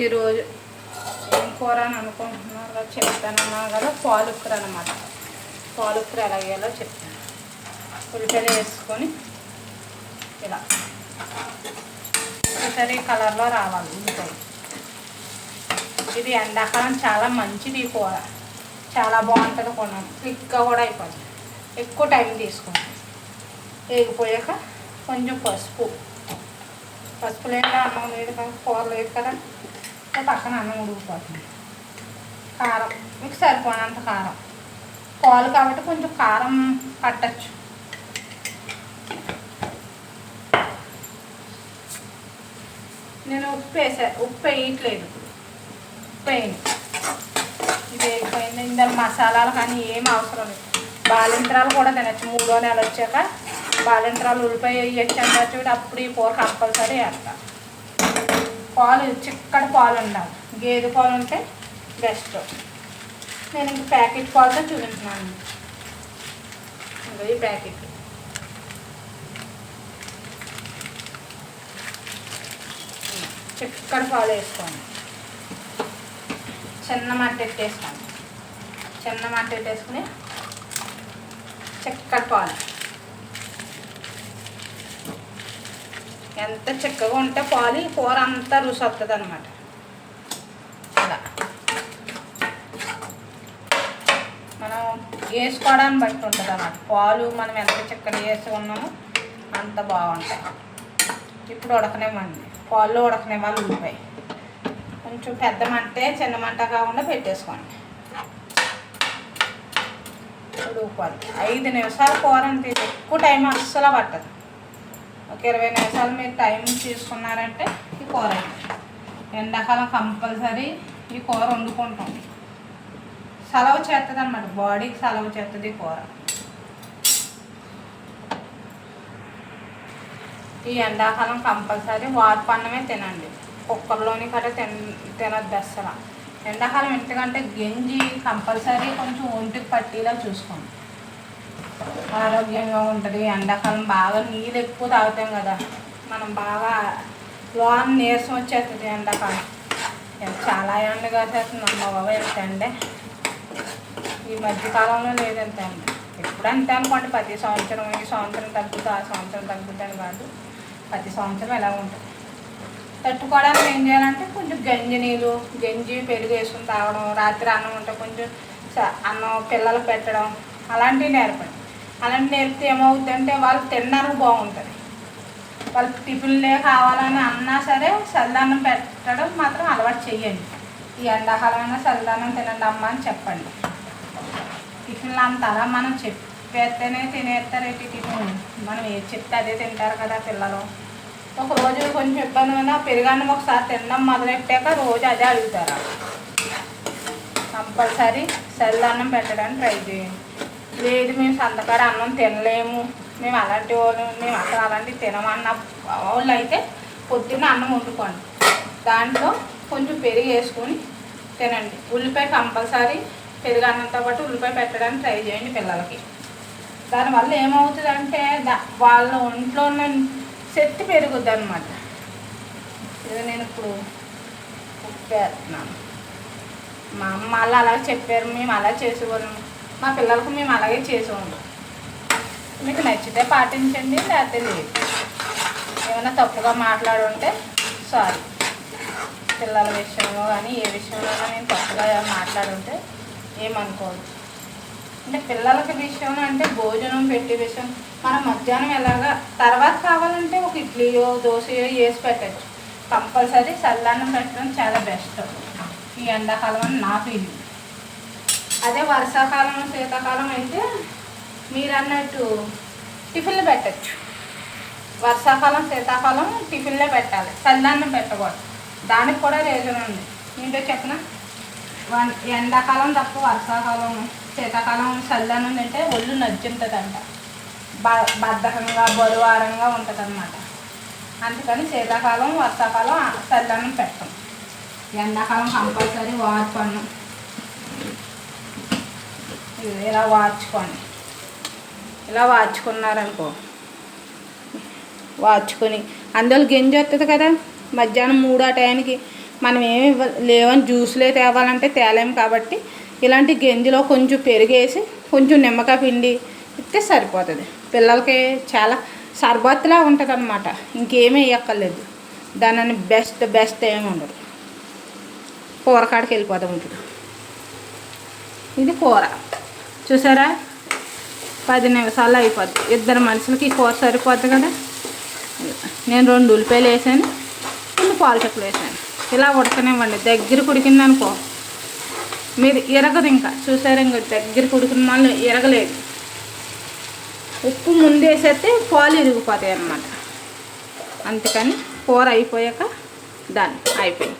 ఈరోజు ఏం కూర అని అనుకుంటున్నారో చెప్తానన్నా కదా పాలుకూర అనమాట పాలుకూర ఎలా వేయాలో చెప్తాను. ఉల్లిపాయలు వేసుకొని ఇలా. ఒకసారి కలర్లో రావాలి ఉల్లిపాయ ఇది ఎండాకాలం చాలా మంచిది ఈ కూర. చాలా బాగుంటుంది కూడా క్లిక్గా కూడా అయిపోతుంది ఎక్కువ టైం తీసుకుంటుంది వేగిపోయాక కొంచెం పసుపు. పసుపు లేదా అన్నం లేదు కదా కూర లేదు కదా. పక్కన అన్నం ఉడికిపోతుంది. కారం మీకు సరిపోయినంత కారం. పాలు కాబట్టి కొంచెం కారం పట్టచ్చు. నేను ఉప్పు వేసా ఉప్పు వేయట్లేదు ఉప్పు వేయను ఇది అయిపోయింది. ఇందులో మసాలాలు కానీ ఏం అవసరం లేదు. బాలింత్రాలు కూడా తినచ్చు. మూడో నెల వచ్చాక బాలింత్రాలు ఉల్లిపాయ వేయచ్చు అంటారు అప్పుడు ఈ కూర కంపల్సరీ వేస్తాను పాలు చిక్కటి పాలు ఉండాలి గేదె పాలు ఉంటే బెస్ట్ నేను ఇంక ప్యాకెట్ పాలతో చూపించినాను. ఇంకా ఈ ప్యాకెట్ చిక్కటి పాలు వేసుకోండి. చిన్న మట్టి ఎట్టేసుకోండి చిన్న మట్టి పెట్టేసుకుని చిక్కటి పాలు. ఎంత చిక్కగా ఉంటే పాలు ఈ కూర అంతా రుచి వస్తుంది అనమాట ఇలా మనం వేసుకోవడాన్ని బట్టి ఉంటుంది అన్నమాట పాలు మనం ఎంత చిక్కగా వేసుకున్నామో అంత బాగుంటాయి. ఇప్పుడు ఉడకనివ్వండి. పాలు ఉడకనివ్వాలి ఉల్లిపాయ. కొంచెం పెద్ద మంటే చిన్న మంట కాకుండా పెట్టేసుకోండి. ఉడుకోవాలి ఐదు నిమిషాలు కూర అంతే ఎక్కువ టైం అస్సలు పట్టదు. ఒక ఇరవై నిమిషాలు మీరు టైం తీసుకున్నారంటే ఈ కూర ఎండాకాలం కంపల్సరీ ఈ కూర వండుకుంటాం. సెలవు చేస్తుంది అనమాట బాడీకి సెలవు చేస్తుంది ఈ కూర. ఈ ఎండాకాలం కంపల్సరీ వార్పు అన్నమే తినండి. కుక్కర్లోని కట్ట తిన తినద్దు అసలు ఎండాకాలం ఎందుకంటే గింజి కంపల్సరీ కొంచెం ఒంటికి పట్టేలా చూసుకోండి. ఆరోగ్యంగా ఉంటుంది. ఎండాకాలం బాగా నీళ్ళు ఎక్కువ తాగుతాం కదా. మనం బాగా లోన్ నీరసం వచ్చేస్తుంది ఎండాకాలం. చాలా ఎండ కాసేస్తుంది అమ్మ బాబా ఎంత ఈ మధ్యకాలంలో లేదు ఎంత ఎప్పుడు అంతే అనుకోండి ప్రతి సంవత్సరం ఈ సంవత్సరం తగ్గుతుంది ఆ సంవత్సరం తగ్గుతుంది అని కాదు. ప్రతి సంవత్సరం ఎలా ఉంటుంది. తట్టుకోవడానికి ఏం చేయాలంటే కొంచెం గంజి నీళ్ళు గంజి పెరుగు వేసుకుని తాగడం రాత్రి అన్నం ఉంటే కొంచెం అన్నం పిల్లలకు పెట్టడం అలాంటివి నేర్పండి. అలాంటి నేర్పితే ఏమవుతుందంటే వాళ్ళు తినడానికి బాగుంటుంది. వాళ్ళకి టిఫిన్లే కావాలని అన్నా సరే చల్లన్నం పెట్టడం మాత్రం అలవాటు చేయండి ఈ ఎండాకాలమైనా చల్లన్నం తినండి అమ్మ అని చెప్పండి. టిఫిన్లు అంతలా మనం చెప్పేస్తేనే తినేస్తారు ఏంటి టిఫిన్ మనం ఏది చెప్తే అదే తింటారు కదా పిల్లలు. ఒక రోజు కొంచెం ఇబ్బంది అయినా పెరుగన్నం ఒకసారి తినడం మొదలెట్టాక రోజు అదే అడుగుతారు. కంపల్సరీ చల్లన్నం పెట్టడానికి ట్రై చేయండి. లేదు మేము సంతకాడ అన్నం తినలేము. మేము అలాంటి వాళ్ళు మేము అసలు అలాంటివి తినమన్న వాళ్ళు అయితే పొద్దున్న అన్నం వండుకోండి. దాంట్లో కొంచెం పెరుగు వేసుకొని తినండి. ఉల్లిపాయ కంపల్సరీ పెరుగు అన్నంతో పాటు ఉల్లిపాయ పెట్టడానికి ట్రై చేయండి పిల్లలకి. దానివల్ల ఏమవుతుందంటే దా వాళ్ళ ఒంట్లో ఉన్న శక్తి పెరుగుద్ది అనమాట ఇది నేను ఇప్పుడు ఉప్పు వేస్తున్నాను మా అమ్మ వాళ్ళు అలా చెప్పారు మేము అలా చేసేవాళ్ళం. మా పిల్లలకు మేము అలాగే చేసేవాళ్ళం మీకు నచ్చితే పాటించండి లేకపోతే లేదు. ఏమైనా తప్పుగా మాట్లాడుంటే సారీ. పిల్లల విషయంలో కానీ ఏ విషయంలో నేను తప్పుగా మాట్లాడుంటే ఏమనుకోవద్దు. అంటే పిల్లలకి విషయం అంటే భోజనం పెట్టే విషయం. మనం మధ్యాహ్నం ఎలాగా తర్వాత కావాలంటే ఒక ఇడ్లీయో దోశయో వేసి పెట్టచ్చు. కంపల్సరీ చల్లన్నం పెట్టడం చాలా బెస్ట్. ఈ ఎండాకాలం అని నా ఫీలింగ్. అదే వర్షాకాలం శీతాకాలం అయితే మీరు అన్నట్టు టిఫిన్లు పెట్టచ్చు. వర్షాకాలం శీతాకాలం టిఫిన్లే పెట్టాలి. చల్లన్నం పెట్టకూడదు. దానికి కూడా రీజన్ ఉంది. ఏంటో చెప్పిన? వన్ ఎండాకాలం తప్ప వర్షాకాలం శీతాకాలం చల్లన్నం తింటే ఒళ్ళు నచ్చుంటుందంట బ బద్ధకంగా బరువారంగా ఉంటుంది అన్నమాట అందుకని శీతాకాలం వర్షాకాలం చల్లన్నం పెట్టం. ఎండాకాలం కంపల్సరీ వార్పు ఇలా వాచుకోండి ఇలా వాచుకున్నారనుకో వాచుకొని అందులో గింజ వస్తుంది కదా? మధ్యాహ్నం మూడు ఆ టైంకి మనం ఏమి లేవని జ్యూస్లే తేవాలంటే తేలేము కాబట్టి ఇలాంటి గింజలో కొంచెం పెరిగేసి కొంచెం నిమ్మకాయ పిండి ఇస్తే సరిపోతుంది. పిల్లలకి చాలా సర్బత్లా ఉంటుంది అనమాట ఇంకేమీ వేయక్కర్లేదు దానిని బెస్ట్ బెస్ట్ ఏమి ఉండదు. కూర కాడికి వెళ్ళిపోతాం ఇది కూర. చూసారా? పది నిమిషాలు అయిపోద్ది. ఇద్దరు మనుషులకి కూర సరిపోద్ది కదా? నేను రెండు ఉల్లిపాయలు వేసాను రెండు పాలు వేసాను. ఇలా ఉడకనివ్వండి. దగ్గర కుడికింది అనుకో. మీరు ఇరగదు ఇంకా. చూసారా ఇంకా దగ్గర ఉడికిన మళ్ళీ ఇరగలేదు. ఉప్పు ముందేసేస్తే పాలు ఇరిగిపోతాయి అన్నమాట. అందుకని కూర అయిపోయాక దాన్ని అయిపోయింది.